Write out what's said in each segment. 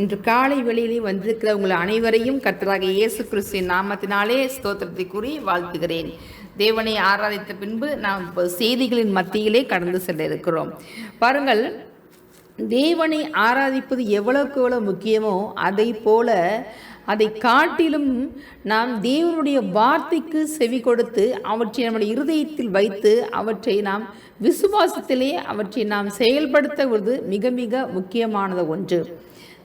இன்று காலை வெளியிலே வந்திருக்கிற உங்கள் அனைவரையும் கர்த்தராக இயேசு கிறிஸ்துவின் நாமத்தினாலே ஸ்தோத்திரத்தை கூறி வாழ்த்துகிறேன். தேவனை ஆராதித்த பின்பு நாம் இப்போ செய்திகளின் மத்தியிலே கடந்து செல்ல இருக்கிறோம் பாருங்கள் தேவனை ஆராதிப்பது எவ்வளவுக்கு எவ்வளோ முக்கியமோ அதை போல அதை காட்டிலும் நாம் தேவனுடைய வார்த்தைக்கு செவி கொடுத்து அவற்றை நம்முடைய இருதயத்தில் வைத்து அவற்றை நாம் விசுவாசத்திலே அவற்றை நாம் செயல்படுத்துவது மிக மிக முக்கியமானது ஒன்று.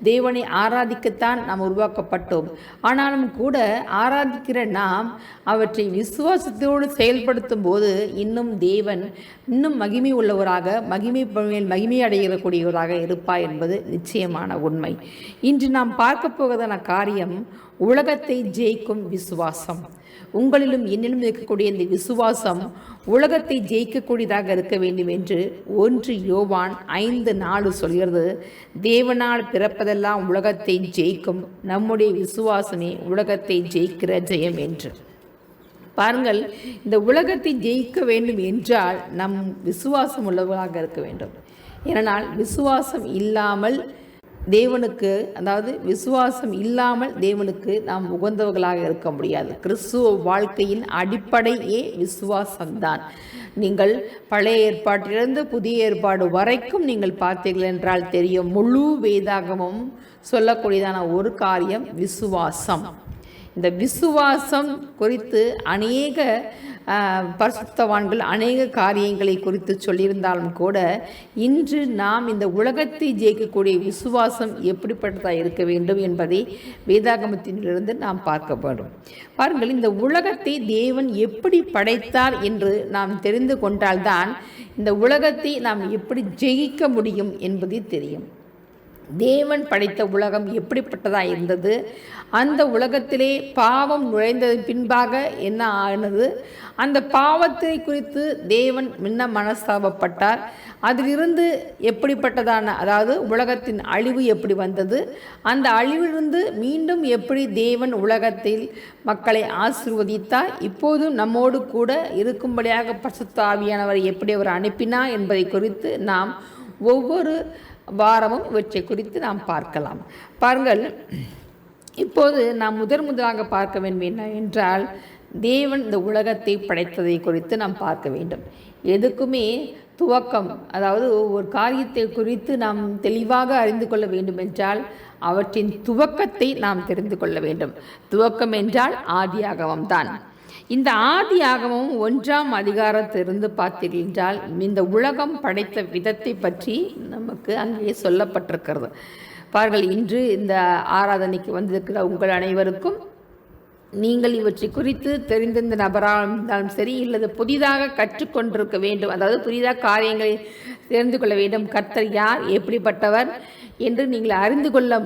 தேவனை ஆராதிக்கத்தான் நாம் உருவாக்கப்பட்டோம். ஆனாலும் கூட ஆராதிக்கிற நாம் அவற்றை விசுவாசத்தோடு செயல்படுத்தும் போது இன்னும் தேவன் இன்னும் மகிமை உள்ளவராக மகிமை மேல் மகிமை அடையக்கூடியவராக இருப்பார் என்பது நிச்சயமான உண்மை. இன்று நாம் பார்க்க போவதான காரியம் உலகத்தை ஜெயிக்கும் விசுவாசம். உங்களிலும் என்னிலும் இருக்கக்கூடிய இந்த விசுவாசம் உலகத்தை ஜெயிக்கக்கூடியதாக இருக்க வேண்டும் என்று ஒன்று யோவான் ஐந்து நாலு சொல்கிறது. தேவனால் பிறப்பதெல்லாம் உலகத்தை ஜெயிக்கும். நம்முடைய விசுவாசமே உலகத்தை ஜெயிக்கிற ஜெயம் என்று. பாருங்கள் இந்த உலகத்தை ஜெயிக்க வேண்டும் என்றால் நம் விசுவாசம் உள்ளவர்களாக இருக்க வேண்டும். ஏனால் விசுவாசம் இல்லாமல் தேவனுக்கு அதாவது விசுவாசம் இல்லாமல் தேவனுக்கு நாம் உகந்தவர்களாக இருக்க முடியாது. கிறிஸ்துவ வாழ்க்கையின் அடிப்படையே விசுவாசம்தான். நீங்கள் பழைய ஏற்பாட்டிலிருந்து புதிய ஏற்பாடு வரைக்கும் நீங்கள் பார்த்தீர்கள் என்றால் தெரியும். முழு வேதாகமும் சொல்லக்கூடியதான ஒரு காரியம் விசுவாசம். இந்த விசுவாசம் குறித்து அநேக பரிசுத்தவான்கள் அநேக காரியங்களை குறித்து சொல்லியிருந்தாலும் கூட இன்று நாம் இந்த உலகத்தை ஜெயிக்கக்கூடிய விசுவாசம் எப்படிப்பட்டதாக இருக்க வேண்டும் என்பதை வேதாகமத்திலிருந்து நாம் பார்க்க வேண்டும். பாருங்கள் இந்த உலகத்தை தேவன் எப்படி படைத்தார் என்று நாம் தெரிந்து கொண்டால்தான் இந்த உலகத்தை நாம் எப்படி ஜெயிக்க முடியும் என்பது தெரியும். தேவன் படைத்த உலகம் எப்படிப்பட்டதாக இருந்தது? அந்த உலகத்திலே பாவம் நுழைந்தது பின்பாக என்ன ஆனது? அந்த பாவத்தை குறித்து தேவன் முன்ன மனஸ்தாபப்பட்டார். அதிலிருந்து எப்படிப்பட்டதான அதாவது உலகத்தின் அழிவு எப்படி வந்தது? அந்த அழிவிலிருந்து மீண்டும் எப்படி தேவன் உலகத்தில் மக்களை ஆசிர்வதித்தார்? இப்போதும் நம்மோடு கூட இருக்கும்படியாக பசுத்தாவியானவரை எப்படி அவர் அனுப்பினார் என்பதை குறித்து நாம் ஒவ்வொரு வாரமும் இவற்றை குறித்து நாம் பார்க்கலாம். பாருங்கள் இப்போது நாம் முதன் முதலாக பார்க்க வேண்டும் என்ன என்றால் தேவன் இந்த உலகத்தை படைத்ததை குறித்து நாம் பார்க்க வேண்டும். எதுக்குமே துவக்கம் அதாவது ஒரு காரியத்தை குறித்து நாம் தெளிவாக அறிந்து கொள்ள வேண்டும் என்றால் அவற்றின் துவக்கத்தை நாம் தெரிந்து கொள்ள வேண்டும். துவக்கம் என்றால் ஆதியாகவம் தான். இந்த ஆதி ஆகமும் ஒன்றாம் அதிகாரத்திலிருந்து பார்த்தீர்களென்றால் இந்த உலகம் படைத்த விதத்தை பற்றி நமக்கு அங்கே சொல்லப்பட்டிருக்கிறது. பாருங்கள் இன்று இந்த ஆராதனைக்கு வந்திருக்கிற உங்கள் அனைவருக்கும் நீங்கள் இவற்றை குறித்து தெரிந்திருந்த நபராக இருந்தாலும் சரி இல்லது புதிதாக கற்றுக்கொண்டிருக்க வேண்டும் அதாவது புதிதாக காரியங்களை தெரிந்து கொள்ள வேண்டும். கர்த்தர் யார்? எப்படிப்பட்டவர்? என்று நீங்கள் அறிந்து கொள்ள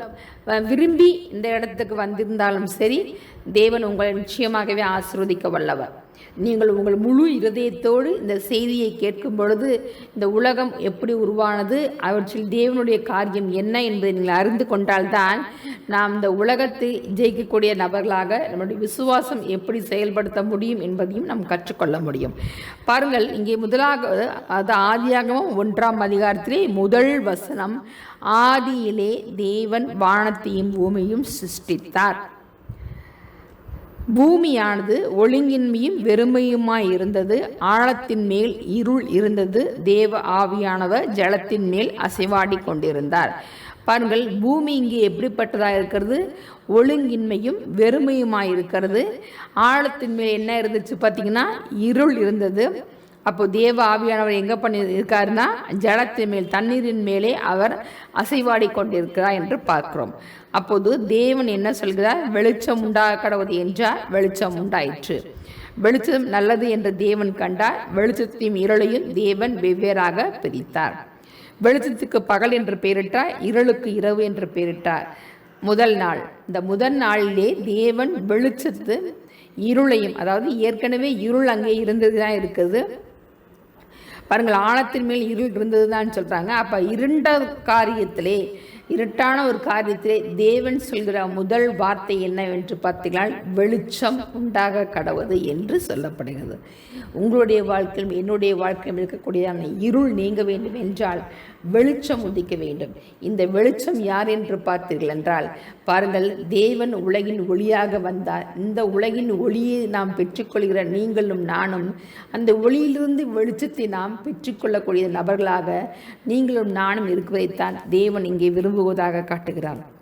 விரும்பி இந்த இடத்துக்கு வந்திருந்தாலும் சரி தேவன் உங்களை நிச்சயமாகவே ஆசிர்வதிக்க வல்லவர். நீங்கள் உங்கள் முழு இருதயத்தோடு இந்த செய்தியை கேட்கும் பொழுது இந்த உலகம் எப்படி உருவானது அவற்றில் தேவனுடைய காரியம் என்ன என்பதை நீங்கள் அறிந்து கொண்டால்தான் நாம் இந்த உலகத்தை ஜெயிக்கக்கூடிய நபர்களாக நம்முடைய விசுவாசம் எப்படி செயல்படுத்த முடியும் என்பதையும் நாம் கற்றுக்கொள்ள முடியும். பாருங்கள் இங்கே முதலாக அது ஆதியாகவும் ஒன்றாம் அதிகாரத்திலே முதல் வசனம் ஆதியிலே தேவன் வானத்தையும் பூமியும் சிருஷ்டித்தார். பூமியானது ஒழுங்கின்மையும் வெறுமையுமாய் இருந்தது. ஆழத்தின் மேல் இருள் இருந்தது. தேவ ஆவியானவர் ஜலத்தின் மேல் அசைவாடி கொண்டிருந்தார். பாருங்கள் பூமி இங்கே எப்படிப்பட்டதாக இருக்கிறது? ஒழுங்கின்மையும் வெறுமையுமாய் இருக்கிறது. ஆழத்தின் மேல் என்ன இருந்துச்சு பார்த்தீங்கன்னா இருள் இருந்தது. அப்போ தேவ ஆவியானவர் எங்கே பண்ணி இருக்காருன்னா ஜலத்தின் மேல் தண்ணீரின் மேலே அவர் அசைவாடி கொண்டிருக்கிறார் என்று பார்க்கிறோம். அப்போது தேவன் என்ன சொல்கிறார்? வெளிச்சம் உண்டாக கடவுது என்றால் வெளிச்சம் உண்டாயிற்று. வெளிச்சம் நல்லது என்று தேவன் கண்டார். வெளிச்சத்தையும் இருளையும் தேவன் வெவ்வேறாக பிரித்தார். வெளிச்சத்துக்கு பகல் என்று பெயரிட்டார் இருளுக்கு இரவு என்று பெயரிட்டார். முதல் நாள் இந்த முதல் நாளிலே தேவன் வெளிச்சத்து இருளையும் அதாவது ஏற்கனவே இருள் அங்கே இருந்தது தான் இருக்குது. பாருங்கள் ஆழத்தின் மேல் இருள் இருந்தது தான் சொல்கிறாங்க அப்போ இருண்ட காரியத்திலே இருட்டான ஒரு காரியத்திலே தேவன் சொல்கிற முதல் வார்த்தை என்னவென்று பார்த்தீங்களால் வெளிச்சம் உண்டாக கடவுது என்று சொல்லப்படுகிறது. உங்களுடைய வாழ்க்கையிலும் என்னுடைய வாழ்க்கையிலும் இருக்கக்கூடியதான இருள் நீங்க வேண்டும் என்றால் வெளிச்சம் உதிக்க வேண்டும். இந்த வெளிச்சம் யார் என்று பார்த்தீர்கள் என்றால் பாருங்கள் தேவன் உலகின் ஒளியாக வந்தார். இந்த உலகின் ஒளியை நாம் பெற்றுக்கொள்கிற நீங்களும் நானும் அந்த ஒளியிலிருந்து வெளிச்சத்தை நாம் பெற்றுக்கொள்ளக்கூடிய நபர்களாக நீங்களும் நானும் இருக்குவதைத்தான் தேவன் இங்கே விரும்புவதாக காட்டுகிறார்.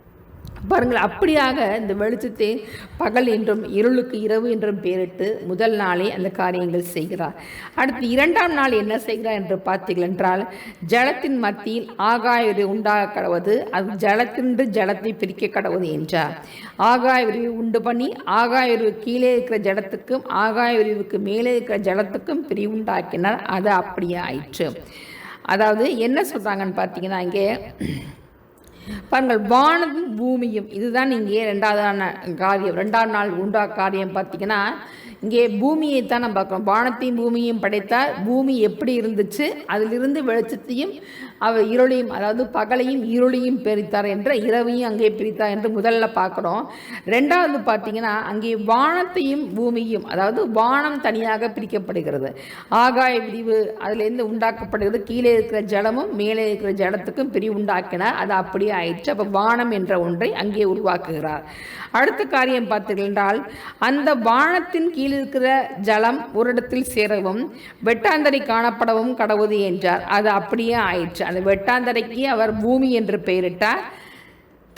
பாருங்கள் அப்படியாக இந்த வெளிச்சத்தை பகல் என்றும் இருளுக்கு இரவு என்றும் பெயரிட்டு முதல் நாளே அந்த காரியங்கள் செய்கிறார். அடுத்து இரண்டாம் நாள் என்ன செய்கிறார் என்று பார்த்தீர்கள் என்றால் ஜலத்தின் மத்தியில் ஆகாய உண்டாக கடவுது அது ஜலத்தின்று ஜலத்தை பிரிக்க கடவுது என்றார். ஆகாய உண்டு பண்ணி ஆகாயவரிவு கீழே இருக்கிற ஜலத்துக்கும் ஆகாயவரிவுக்கு மேலே இருக்கிற ஜலத்துக்கும் பிரிவுண்டாக்கினார் அது அப்படியே ஆயிற்று. அதாவது என்ன சொல்கிறாங்கன்னு பார்த்தீங்கன்னா இங்கே பாருங்கள் வானமும் பூமியும். இதுதான் இங்கே ரெண்டாவதான காரியம். ரெண்டாவது நாள் உண்டா காரியம் பார்த்தீங்கன்னா இங்கே பூமியை தான் நம்ம பார்க்குறோம். வானத்தையும் பூமியையும் படைத்தால் பூமி எப்படி இருந்துச்சு? அதிலிருந்து வெளிச்சத்தையும் அவர் இருளையும் அதாவது பகலையும் இருளையும் பிரித்தார் என்ற இரவையும் அங்கே பிரித்தார் என்று முதல்ல பார்க்குறோம். ரெண்டாவது பார்த்தீங்கன்னா அங்கே வானத்தையும் பூமியும் அதாவது வானம் தனியாக பிரிக்கப்படுகிறது. ஆகாய விரிவு அதுலேருந்து உண்டாக்கப்படுகிறது. கீழே இருக்கிற ஜலமும் மேலே இருக்கிற ஜலத்துக்கும் பிரிவு உண்டாக்கினார். அது அப்படியே ஆயிடுச்சு அப்போ வானம் என்ற ஒன்றை அங்கே உருவாக்குகிறார். அடுத்த காரியம் பார்த்தீர்கள் என்றால் அந்த வானத்தின் கீழ் இருக்கிற ஜலம் ஒரு இடத்தில் சேரவும் வெட்டாந்தரை காணப்படவும் கடவுது என்றார். அது அப்படியே ஆயிற்று. அந்த வெட்டாந்தரைக்கு அவர் பூமி என்று பெயரிட்டார்.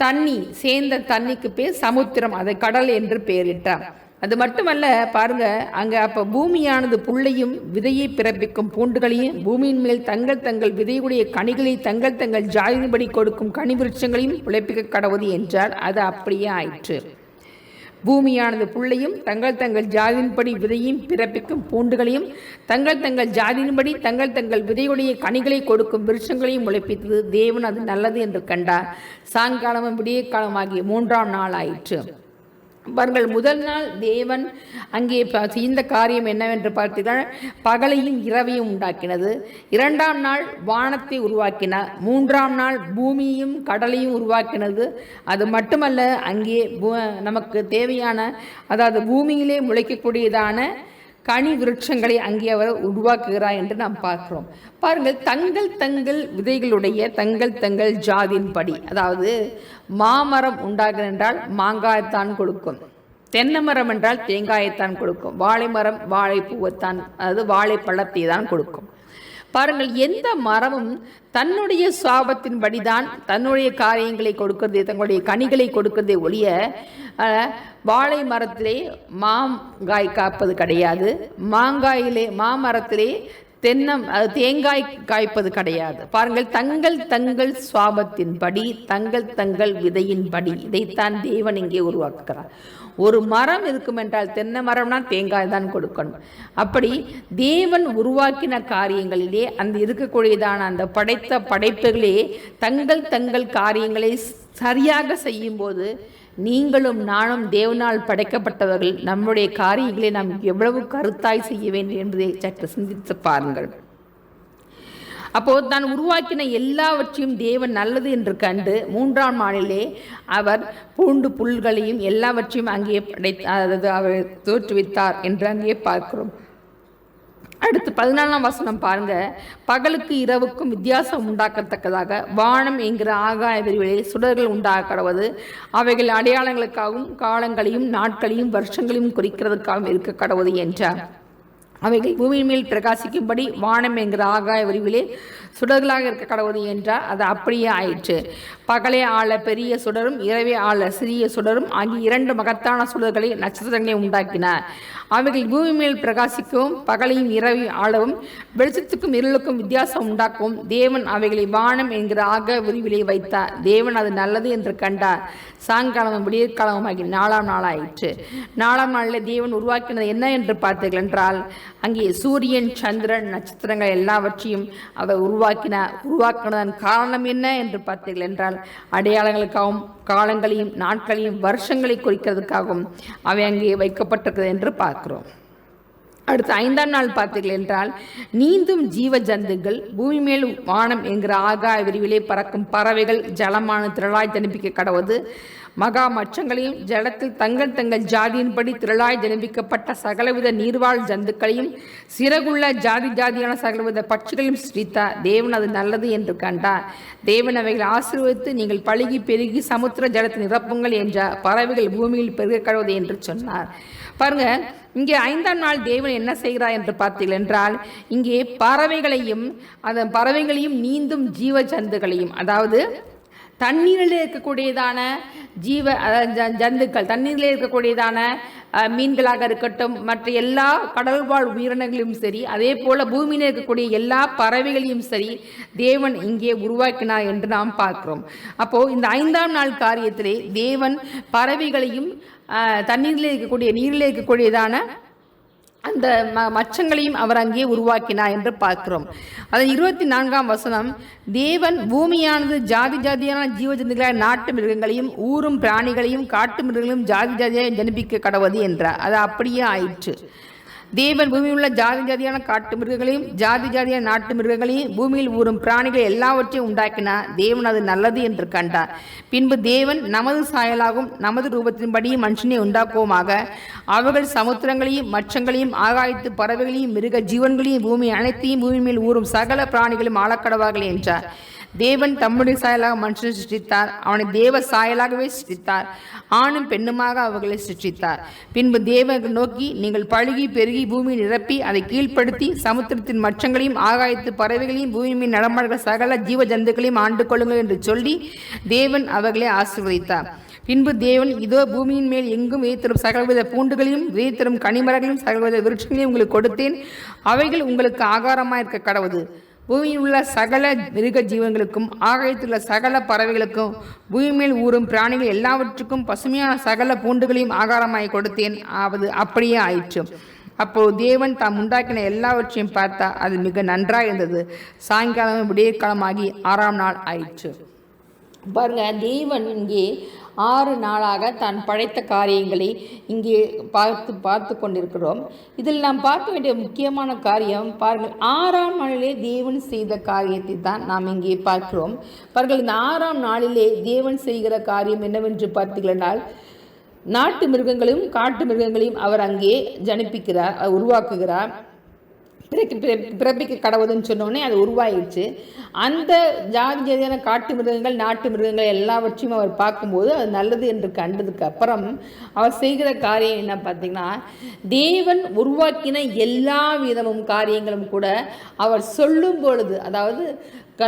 தண்ணி சேர்ந்த தண்ணிக்கு பேர் சமுத்திரம் அதை கடல் என்று பெயரிட்டார். அது மட்டுமல்ல பாருங்க அங்கே அப்போ பூமியானது புள்ளையும் விதையை பிறப்பிக்கும் பூண்டுகளையும் பூமியின் மேல் தங்கள் தங்கள் விதையுடைய கனிகளை தங்கள் தங்கள் ஜாதிபடி கொடுக்கும் கனி விருட்சங்களையும் பிழைப்பிக்க கடவுது என்றார். அது அப்படியே ஆயிற்று. பூமியானது புள்ளையும் தங்கள் தங்கள் ஜாதியின்படி விதையும் பிறப்பிக்கும் பூண்டுகளையும் தங்கள் தங்கள் ஜாதியின்படி தங்கள் தங்கள் விதையுடைய கனிகளை கொடுக்கும் விருட்சங்களையும் முளைப்பித்தது. தேவன் அது நல்லது என்று கண்டார். சாயங்காலமும் விடிய காலமாகிய மூன்றாம் நாள் ஆயிற்று. பாருங்கள் முதல் நாள் தேவன் அங்கே ப- செய்த காரியம் என்னவென்று பார்த்தீர்கள் பகலையும் இரவையும் உண்டாக்கினது. இரண்டாம் நாள் வானத்தை உருவாக்கினார். மூன்றாம் நாள் பூமியையும் கடலையும் உருவாக்கினது. அது மட்டுமல்ல அங்கே பூ- நமக்கு தேவையான அதாவது பூமியிலே முளைக்கக்கூடியதான கனி விருட்சங்களை அங்கே அவர் உருவாக்குகிறார் என்று நாம் பார்க்கிறோம். பாருங்கள் தங்கள் தங்கள் விதைகளுடைய தங்கள் தங்கள் ஜாதியின்படி அதாவது மாமரம் உண்டாக என்றால் மாங்காயத்தான் கொடுக்கும். தென்னை மரம் என்றால் தேங்காயைத்தான் கொடுக்கும். வாழை மரம் வாழைப்பூவைத்தான் அதாவது வாழைப்பழத்தை தான் கொடுக்கும். பாருங்கள் எந்த மரமும் தன்னுடைய சுவாபத்தின்படிதான் தன்னுடைய காரியங்களை கொடுக்கிறதே தங்களுடைய கனிகளை கொடுக்கிறதே ஒழிய வாழை மரத்திலே மாங்காய் காப்பது கிடையாது. மாங்காயிலே மாமரத்திலே தென்னம் அது தேங்காய் காய்ப்பது கிடையாது. பாருங்கள் தங்கள் தங்கள் சுவாபத்தின்படி தங்கள் தங்கள் விதையின்படி இதைத்தான் தேவன் இங்கே உருவாக்குகிறார். ஒரு மரம் இருக்கும் என்றால் தென்னை மரம்னா தேங்காய் தான் கொடுக்கணும். அப்படி தேவன் உருவாக்கின காரியங்களிலே அந்த இருக்கக்கூடியதான அந்த படைத்த படைப்புகளே தங்கள் தங்கள் காரியங்களை சரியாக செய்யும்போது நீங்களும் நானும் தேவனால் படைக்கப்பட்டவர்கள். நம்முடைய காரியங்களை நாம் எவ்வளவு கருத்தாய் செய்ய வேண்டும் என்பதை சற்று சிந்தித்து பாருங்கள். அப்போது தான் உருவாக்கின எல்லாவற்றையும் தேவன் நல்லது என்று கண்டு மூன்றாம் நாளிலே அவர் பூண்டு புல்களையும் எல்லாவற்றையும் அங்கே படை அதாவது அவர் தோற்றுவித்தார் என்று அங்கே பார்க்கிறோம். அடுத்து பதினாலாம் வசனம் பாருங்க. பகலுக்கு இரவுக்கும் வித்தியாசம் உண்டாக்கத்தக்கதாக வானம் என்கிற ஆகாய விரிவெளியில் சுடர்கள் உண்டாக அவைகள் அடையாளங்களுக்காகவும் காலங்களையும் நாட்களையும் வருஷங்களையும் குறிக்கிறதுக்காகவும் இருக்க கடவுது என்றார். அவைகள் பூமியின் மேல் பிரகாசிக்கும்படி வானம் என்கிற ஆகாய விரிவிலே சுடர்களாக இருக்க கடவுது என்றால் அது அப்படியே ஆயிற்று. பகலே ஆள பெரிய சுடரும் இரவே ஆள சிறிய சுடரும் ஆகிய இரண்டு மகத்தான சுடர்களை நட்சத்திரங்களை உண்டாக்கின அவைகள் பூமி மேல் பிரகாசிக்கவும் பகலையும் இரவையும் ஆளவும் வெளிச்சத்துக்கும் இருளுக்கும் வித்தியாசம் உண்டாக்கவும் தேவன் அவைகளை வானம் என்கிற ஆக விரிவிலே வைத்தார். தேவன் அது நல்லது என்று கண்டார். சாயங்காலமும் விடியற்காலமும் ஆகிய நாலாம் நாளாயிற்று. நாலாம் நாளில் தேவன் உருவாக்கினது என்ன என்று பார்த்தீர்கள் என்றால் அங்கே சூரியன் சந்திரன் நட்சத்திரங்கள் எல்லாவற்றையும் அவர் உருவாக்கினார் உருவாக்கினதன் காரணம் என்ன என்று பார்த்தீர்கள் என்றால் அடையாளங்களுக்காகவும் காலங்களையும் நாட்களையும் வருஷங்களை குறிக்கிறதுக்காகவும் அவை அங்கே வைக்கப்பட்டிருக்கிறது என்று பார்க்கிறோம். அடுத்து ஐந்தாம் நாள் பார்த்தீர்கள் என்றால் நீந்தும் ஜீவ ஜந்துகள் பூமி மேல் வானம் என்கிற ஆகாய விரிவிலே பறக்கும் பறவைகள் ஜலமான திரளாய் ஜனிப்பிக்க கடவுது. மகா மச்சங்களையும் ஜலத்தில் தங்கள் தங்கள் ஜாதியின்படி திரளாய் ஜனிப்பிக்கப்பட்ட சகலவித நீர்வாழ் ஜந்துக்களையும் சிறகுள்ள ஜாதி ஜாதியான சகலவித பட்சிகளையும் சிரித்தா தேவன் அது நல்லது என்று கண்டார். தேவன் அவைகளை ஆசீர்வதித்து நீங்கள் பழுகி பெருகி சமுத்திர ஜலத்தை நிரப்புங்கள் என்ற பறவைகள் பூமியில் பெருக கடவுது என்று சொன்னார். பாருங்கள் இங்கே ஐந்தாம் நாள் தேவன் என்ன செய்கிறார் என்று பார்த்தீர்கள் என்றால் இங்கே பறவைகளையும் அதன் பறவைகளையும் நீந்தும் ஜீவ ஜந்துகளையும் அதாவது தண்ணீரில் இருக்கக்கூடியதான ஜீவ அதாவது ஜ- ஜந்துக்கள் தண்ணீரில் இருக்கக்கூடியதான மீன்களாக இருக்கட்டும் மற்ற எல்லா கடல்வாழ் உயிரினங்களையும் சரி அதே போல் பூமியில் இருக்கக்கூடிய எல்லா பறவைகளையும் சரி தேவன் இங்கே உருவாக்கினார் என்று நாம் பார்க்கிறோம். அப்போது இந்த ஐந்தாம் நாள் காரியத்திலே தேவன் பறவைகளையும் தண்ணீரில் இருக்கக்கூடிய நீரில் இருக்கக்கூடியதான அந்த ம மச்சங்களையும் அவர் அங்கே உருவாக்கினார் என்று பார்க்கிறோம். அதன் இருபத்தி நான்காம் வசனம் தேவன் பூமியானது ஜாதி ஜாதியான ஜீவஜந்துகளான நாட்டு மிருகங்களையும் ஊரும் பிராணிகளையும் காட்டு மிருகங்களையும் ஜாதி ஜாதியாக ஜனிப்பிக்க கடவுது என்றார். அது அப்படியே ஆயிற்று. தேவன் பூமியில் உள்ள ஜாதி ஜாதியான காட்டு மிருகங்களையும் ஜாதி ஜாதியான நாட்டு மிருகங்களையும் பூமியில் ஊறும் பிராணிகள் எல்லாவற்றையும் உண்டாக்கினார் தேவன் அது நல்லது என்று கண்டார். பின்பு தேவன் நமது சாயலாகும் நமது ரூபத்தின்படி மனுஷனை உண்டாக்குவோமாக. அவர்கள் சமுத்திரங்களையும் மச்சங்களையும் ஆகாயத்து பறவைகளையும் மிருக ஜீவன்களையும் பூமி அனைத்தையும் பூமி மேல் ஊறும் சகல பிராணிகளும் ஆளக்கடவார்கள் என்றார். தேவன் தம்முடைய சாயலாக மனுஷனை சிருஷ்டித்தார். அவனை தேவ சாயலாகவே சிருஷ்டித்தார். ஆணும் பெண்ணுமாக அவர்களை சிருஷ்டித்தார். பின்பு தேவர்கள் நோக்கி நீங்கள் பழுகி பெருகி பூமியை நிரப்பி அதை கீழ்ப்படுத்தி சமுத்திரத்தின் மச்சங்களையும் ஆகாயத்து பறவைகளையும் பூமியின் மீன் நடமாடுகிற சகல ஜீவ ஜந்துக்களையும் ஆண்டு கொள்ளுங்கள் என்று சொல்லி தேவன் அவர்களை ஆசீர்வதித்தார். பின்பு தேவன் இதோ பூமியின் மேல் எங்கும் வேத்தரும் சகலவித பூண்டுகளையும் வேத்தரும் கனிமரங்களையும் சகலவித விருட்சங்களையும் உங்களுக்கு கொடுத்தேன். அவைகள் உங்களுக்கு ஆகாரமாக இருக்க கடவுது. பூமியில் உள்ள சகல மிருக ஜீவன்களுக்கும் ஆகாயத்தில் உள்ள சகல பறவைகளுக்கும் பூமி மேல் ஊறும் பிராணிகள் எல்லாவற்றுக்கும் பசுமையான சகல பூண்டுகளையும் ஆகாரமாய் கொடுத்தேன். அது அப்படியே ஆயிற்று. அப்போது தேவன் தாம் உண்டாக்கின எல்லாவற்றையும் பார்த்தா அது மிக நன்றாக இருந்தது சாயங்காலம் விடியற்காலமாகி ஆறாம் நாள் ஆயிற்று. பாருங்க தேவன் இங்கே ஆறு நாளாக தான் படைத்த காரியங்களை இங்கே பார்த்து பார்த்து கொண்டிருக்கிறோம். இதில் நாம் பார்க்க வேண்டிய முக்கியமான காரியம் பாருங்கள் ஆறாம் நாளிலே தேவன் செய்த காரியத்தை தான் நாம் இங்கே பார்க்கிறோம். பாருங்கள் இந்த ஆறாம் நாளிலே தேவன் செய்கிற காரியம் என்னவென்று பார்த்தீர்களால் நாட்டு மிருகங்களையும் காட்டு மிருகங்களையும் அவர் அங்கே ஜனிப்பிக்கிறார் உருவாக்குகிறார். பிறக்கு பிற- பிறப்பிக்க கடவுதுன்னு சொன்னோடனே அது உருவாயிடுச்சு. அந்த ஜாதி ஜாதியான காட்டு மிருகங்கள் நாட்டு மிருகங்கள் எல்லாவற்றையும் அவர் பார்க்கும்போது அது நல்லது என்று கண்டதுக்கு அப்புறம் அவர் செய்கிற காரியம் என்ன பார்த்தீங்கன்னா தேவன் உருவாக்கின எல்லா விதமும் காரியங்களும் கூட அவர் சொல்லும் பொழுது அதாவது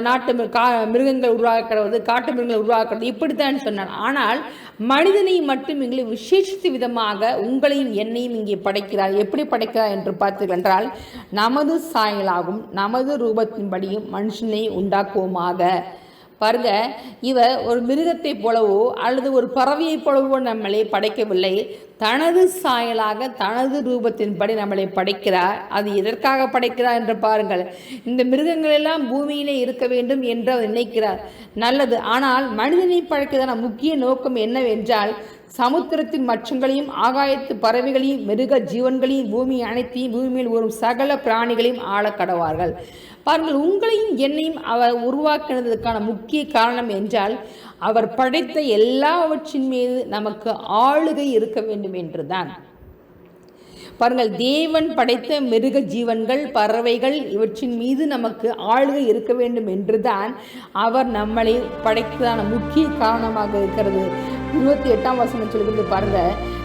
நாட்டு மிரு- கா மிருகங்கள் உருவாக்கிறது காட்டு மிருகங்கள் உருவாக்குறது இப்படித்தான் சொன்னான் ஆனால் மனிதனை மட்டும் எங்களை விசேஷித்த விதமாக உங்களையும் என்னையும் இங்கே படைக்கிறார். எப்படி படைக்கிறார் என்று பார்த்தீர்கள் என்றால் நமது சாயலாகும் நமது ரூபத்தின்படியும் மனுஷனை உண்டாக்குவோமாக. பாருங்க இவ ஒரு மிருகத்தைப் போலவோ அல்லது ஒரு பறவையைப் போலவோ நம்மளை படைக்கவில்லை. தனது சாயலாக தனது ரூபத்தின்படி நம்மளை படைக்கிறார் அது எதற்காக படைக்கிறார் என்று பாருங்கள். இந்த மிருகங்கள் எல்லாம் பூமியிலே இருக்க வேண்டும் என்று அவர் நினைக்கிறார். நல்லது. ஆனால் மனிதனை படைக்கிறதான முக்கிய நோக்கம் என்னவென்றால் சமுத்திரத்தின் மச்சங்களையும் ஆகாயத்து பறவைகளையும் மிருக ஜீவன்களையும் பூமி அனைத்தையும் பூமியில் வரும் சகல பிராணிகளையும் ஆளக் கடவார்கள். பாருங்கள் உங்களையும் என்னையும் அவர் உருவாக்கினதுக்கான முக்கிய காரணம் என்றால் அவர் படைத்த எல்லாவற்றின் மீது நமக்கு ஆளுகை இருக்க வேண்டும் என்றுதான். பாருங்கள் தேவன் படைத்த மிருக ஜீவன்கள் பறவைகள் இவற்றின் மீது நமக்கு ஆளுகை இருக்க வேண்டும் என்றுதான் அவர் நம்மளை படைத்ததான முக்கிய காரணமாக இருக்கிறது. இருபத்தி எட்டாம் வசனம் சொல்கிறது பாருங்க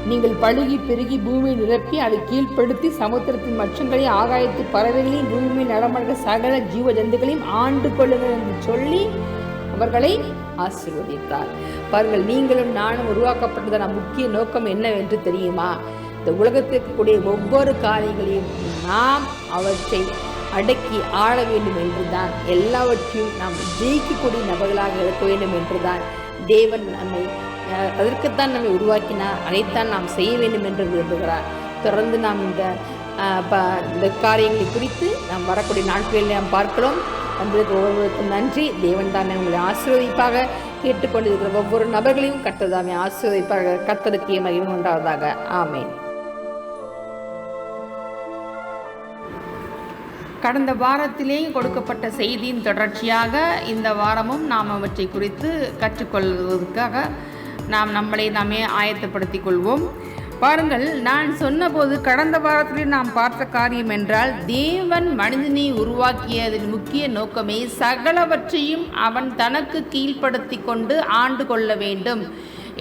நீங்கள் பழுகி பெருகி பூமியை நிரப்பி அதை கீழ்ப்படுத்தி சமுத்திரத்தின் மச்சங்களையும் ஆகாயத்து பறவைகளையும் பூமியில் நடமாடுகிற சகல ஜீவ ஜந்துகளையும் ஆண்டு கொள்ளுங்கள் என்று சொல்லி அவர்களை ஆசீர்வதித்தார். பாருங்கள் நீங்களும் நானும் உருவாக்கப்பட்டதான முக்கிய நோக்கம் என்னவென்று தெரியுமா? இந்த உலகத்தில் இருக்கக்கூடிய ஒவ்வொரு காரியங்களையும் நாம் அவற்றை அடக்கி ஆள வேண்டும் என்றுதான். எல்லாவற்றையும் நாம் ஜெயிக்கக்கூடிய நபர்களாக இருக்க வேண்டும் என்றுதான். தேவன் நம்மை அதற்குத்தான் நம்மை உருவாக்கினார். அதைத்தான் நாம் செய்ய வேண்டும் என்று விரும்புகிறார். தொடர்ந்து நாம் இந்த ப- இந்த காரியங்களை குறித்து நாம் வரக்கூடிய நாட்களில் நாம் பார்க்கிறோம். வந்ததுக்கு ஒவ்வொருவருக்கும் நன்றி. தேவன் தாமே உங்களை ஆசீர்வதிப்பாக கேட்டுக்கொண்டிருக்கிற ஒவ்வொரு நபர்களையும் கத்ததாமே ஆசீர்வதிப்பாக கத்தருக்கே மகிழ்வு உண்டாவதாக. ஆமேன். கடந்த வாரத்திலே கொடுக்கப்பட்ட செய்தியின் தொடர்ச்சியாக இந்த வாரமும் நாம் அவற்றை குறித்து கற்றுக்கொள்வதற்காக நாம் நம்மளை நாமே ஆயத்தப்படுத்திக் கொள்வோம். பாருங்கள் நான் சொன்னபோது கடந்த வாரத்தில் நாம் பார்த்த காரியம் என்றால் தேவன் மனிதனை உருவாக்கியதின் முக்கிய நோக்கமே சகலவற்றையும் அவன் தனக்கு கீழ்ப்படுத்தி கொண்டு ஆண்டு கொள்ள வேண்டும்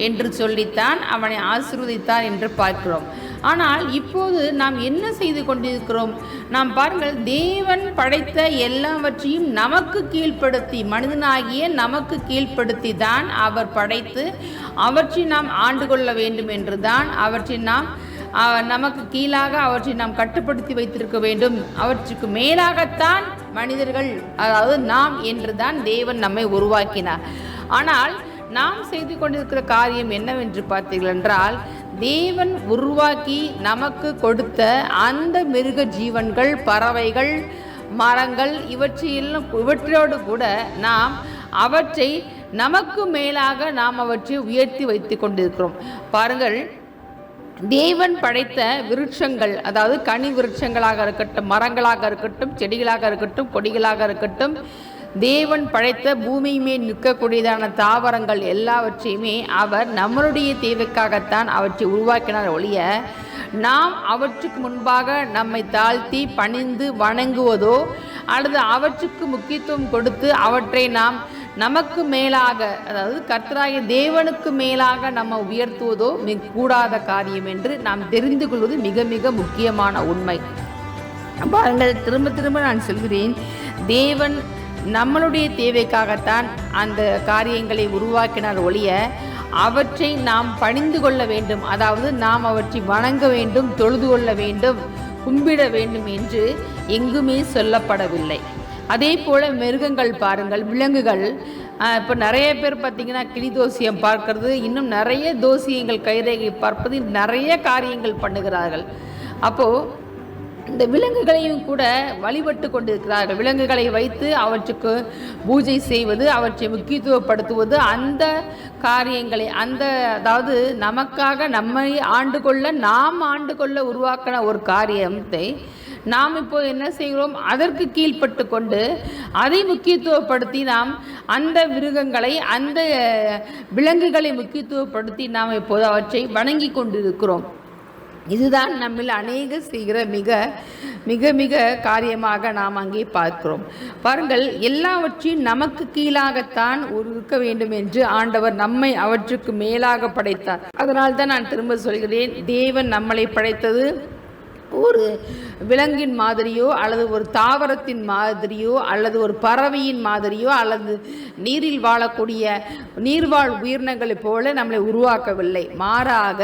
என்று சொல்லித்தான் அவனை ஆசிர்வதித்தான் என்று பார்க்கிறோம். ஆனால் இப்போது நாம் என்ன செய்து கொண்டிருக்கிறோம்? நாம் பாருங்கள் தேவன் படைத்த எல்லாவற்றையும் நமக்கு கீழ்ப்படுத்தி மனிதனாகிய நமக்கு கீழ்ப்படுத்தி தான் அவர் படைத்து அவற்றை நாம் ஆண்டு கொள்ள வேண்டும் என்று தான் அவற்றை நாம் நமக்கு கீழாக அவற்றை நாம் கட்டுப்படுத்தி வைத்திருக்க வேண்டும். அவற்றுக்கு மேலாகத்தான் மனிதர்கள் அதாவது நாம் என்று தான் தேவன் நம்மை உருவாக்கினார். ஆனால் நாம் செய்து கொண்டிருக்கிற காரியம் என்னவென்று பார்த்தீர்கள் என்றால் தேவன் உருவாக்கி நமக்கு கொடுத்த அந்த மிருக ஜீவன்கள் பறவைகள் மரங்கள் இவற்றையெல்லாம் இவற்றோடு கூட நாம் அவற்றை நமக்கு மேலாக நாம் அவற்றை உயர்த்தி வைத்து கொண்டிருக்கிறோம். பாருங்கள் தேவன் படைத்த விருட்சங்கள் அதாவது கனி விருட்சங்களாக இருக்கட்டும் மரங்களாக இருக்கட்டும் செடிகளாக இருக்கட்டும் கொடிகளாக இருக்கட்டும் தேவன் படைத்த பூமி மேல் நிற்கக்கூடியதான தாவரங்கள் எல்லாவற்றையுமே அவர் நம்மளுடைய தேவைக்காகத்தான் அவற்றை உருவாக்கினார் ஒழிய நாம் அவற்றுக்கு முன்பாக நம்மை தாழ்த்தி பணிந்து வணங்குவதோ அல்லது அவற்றுக்கு முக்கியத்துவம் கொடுத்து அவற்றை நாம் நமக்கு மேலாக அதாவது கர்த்தராகிய தேவனுக்கு மேலாக நம்ம உயர்த்துவதோ மிக கூடாத காரியம் என்று நாம் தெரிந்து கொள்வது மிக மிக முக்கியமான உண்மை. பாருங்கள் திரும்ப திரும்ப நான் சொல்கிறேன் தேவன் நம்மளுடைய தேவைக்காகத்தான் அந்த காரியங்களை உருவாக்கினார் ஒழிய அவற்றை நாம் பணிந்து கொள்ள வேண்டும். அதாவது நாம் அவற்றை வணங்க வேண்டும் தொழுது கொள்ள வேண்டும் கும்பிட வேண்டும் என்று எங்குமே சொல்லப்படவில்லை. அதே போல் மிருகங்கள் பாருங்கள் விலங்குகள். இப்போ நிறைய பேர் பார்த்தீங்கன்னா கிளி தோசியம் பார்க்கறது. இன்னும் நிறைய தோசியங்கள் கைரேகை பார்ப்பது நிறைய காரியங்கள் பண்ணுகிறார்கள். அப்போது இந்த விலங்குகளையும் கூட வழிபட்டு கொண்டிருக்கிறார்கள். விலங்குகளை வைத்து அவற்றுக்கு பூஜை செய்வது அவற்றை முக்கியத்துவப்படுத்துவது அந்த காரியங்களை அந்த அதாவது நமக்காக நம்மை ஆண்டு கொள்ள நாம் ஆண்டு கொள்ள உருவாக்கின ஒரு காரியத்தை நாம் இப்போ என்ன செய்கிறோம்? அதற்கு கீழ்ப்பட்டு கொண்டு அதை முக்கியத்துவப்படுத்தி நாம் அந்த மிருகங்களை அந்த விலங்குகளை முக்கியத்துவப்படுத்தி நாம் இப்போது அவற்றை வணங்கி கொண்டிருக்கிறோம். இதுதான் நம்மில் அநேக செய்கிற மிக மிக மிக காரியமாக நாம் அங்கே பார்க்கிறோம். பாருங்கள் எல்லாவற்றையும் நமக்கு கீழாகத்தான் இருக்க வேண்டும் என்று ஆண்டவர் நம்மை அவற்றுக்கு மேலாக படைத்தார். அதனால் தான் நான் திரும்ப சொல்கிறேன் தேவன் நம்மளை படைத்தது ஒரு விலங்கின் மாதிரியோ அல்லது ஒரு தாவரத்தின் மாதிரியோ அல்லது ஒரு பறவையின் மாதிரியோ அல்லது நீரில் வாழக்கூடிய நீர்வாழ் உயிரினங்களைப் போல நம்மளை உருவாக்கவில்லை. மாறாக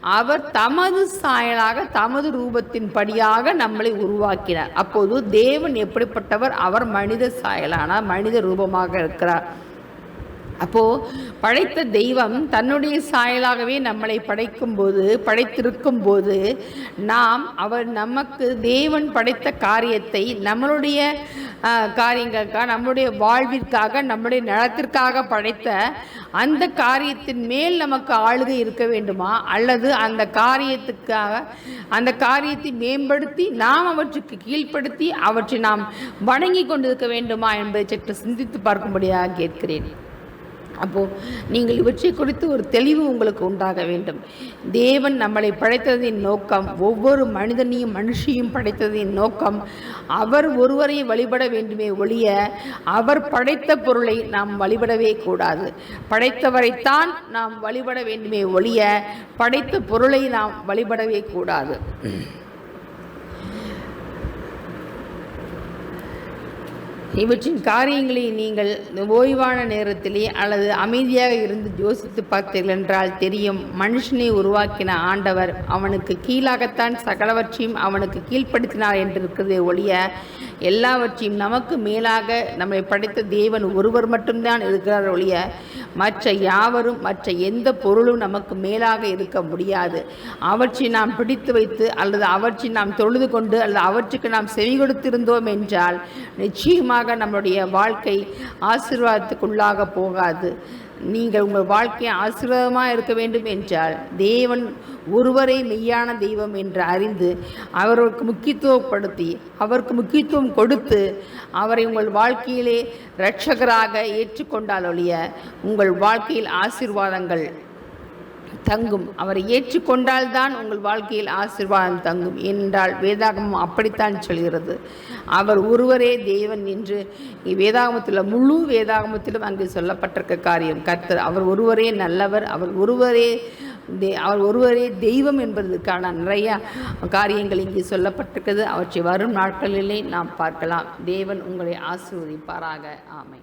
அவர் தமது சாயலாக தமது ரூபத்தின் படியாக நம்மளை உருவாக்கினார். அப்போது தேவன் எப்படிப்பட்டவர்? அவர் மனித சாயலான மனித ரூபமாக இருக்கிறார். அப்போது படைத்த தெய்வம் தன்னுடைய சாயலாகவே நம்மளை படைக்கும்போது படைத்திருக்கும் போது நாம் அவர் நமக்கு தேவன் படைத்த காரியத்தை நம்மளுடைய காரியங்களுக்காக நம்முடைய வாழ்விற்காக நம்முடைய நலத்திற்காக படைத்த அந்த காரியத்தின் மேல் நமக்கு ஆளுகை இருக்க வேண்டுமா? அல்லது அந்த காரியத்துக்காக அந்த காரியத்தை மேம்படுத்தி நாம் அவற்றுக்கு கீழ்ப்படுத்தி அவற்றை நாம் வணங்கி கொண்டிருக்க வேண்டுமா என்பதை சற்று சிந்தித்து பார்க்கும்படியாக கேட்கிறேன். அப்போது நீங்கள் இவற்றை குறித்து ஒரு தெளிவு உங்களுக்கு உண்டாக வேண்டும். தேவன் நம்மளை படைத்ததின் நோக்கம் ஒவ்வொரு மனிதனையும் மனுஷியும் படைத்ததின் நோக்கம் அவர் ஒருவரை வழிபட வேண்டுமே ஒழிய அவர் படைத்த பொருளை நாம் வழிபடவே கூடாது. படைத்தவரைத்தான் நாம் வழிபட வேண்டுமே ஒழிய படைத்த பொருளை நாம் வழிபடவே கூடாது. இவற்றின் காரியங்களை நீங்கள் ஓய்வான நேரத்திலே அல்லது அமைதியாக இருந்து யோசித்து பார்த்தீர்கள் என்றால் தெரியும். மனுஷனை உருவாக்கின ஆண்டவர் அவனுக்கு கீழாகத்தான் சகலவற்றையும் அவனுக்கு கீழ்ப்படுத்தினார் என்று இருக்கிறதே ஒழிய எல்லாவற்றையும் நமக்கு மேலாக நம்மை படைத்த தேவன் ஒருவர் மட்டும்தான் இருக்கிறார் ஒழிய மற்ற யாவரும் மற்ற எந்த பொருளும் நமக்கு மேலாக இருக்க முடியாது. அவற்றை நாம் பிடித்து வைத்து அல்லது அவற்றை நாம் தொழுது கொண்டு அல்லது அவற்றுக்கு நாம் செவி கொடுத்திருந்தோம் என்றால் நிச்சயமாக நம்முடைய வாழ்க்கை ஆசீர்வாதத்துக்குள்ளாக போகாது. நீங்கள் உங்கள் வாழ்க்கை ஆசீர்வாதமாக இருக்க வேண்டும் என்றால் தேவன் ஒருவரே மெய்யான தெய்வம் என்று அறிந்து அவருக்கு முக்கியத்துவப்படுத்தி அவருக்கு முக்கியத்துவம் கொடுத்து அவரை உங்கள் வாழ்க்கையிலே இரட்சகராக ஏற்றுக்கொண்டால் ஒழிய உங்கள் வாழ்க்கையில் ஆசீர்வாதங்கள் தங்கும். அவரை ஏற்றுக்கொண்டால்தான் உங்கள் வாழ்க்கையில் ஆசீர்வாதம் தங்கும். என்றால் வேதாகமம் அப்படித்தான் சொல்கிறது. அவர் ஒருவரே தேவன் என்று வேதாகமத்தில் முழு வேதாகமத்திலும் அங்கு சொல்லப்பட்டிருக்க காரியம். கர்த்தர் அவர் ஒருவரே நல்லவர் அவர் ஒருவரே தே அவர் ஒருவரே தெய்வம் என்பதற்கான நிறைய காரியங்கள் இங்கே சொல்லப்பட்டிருக்கிறது அவற்றை வரும் நாட்களிலே நாம் பார்க்கலாம். தேவன் உங்களை ஆசீர்வதிப்பாராக. ஆமை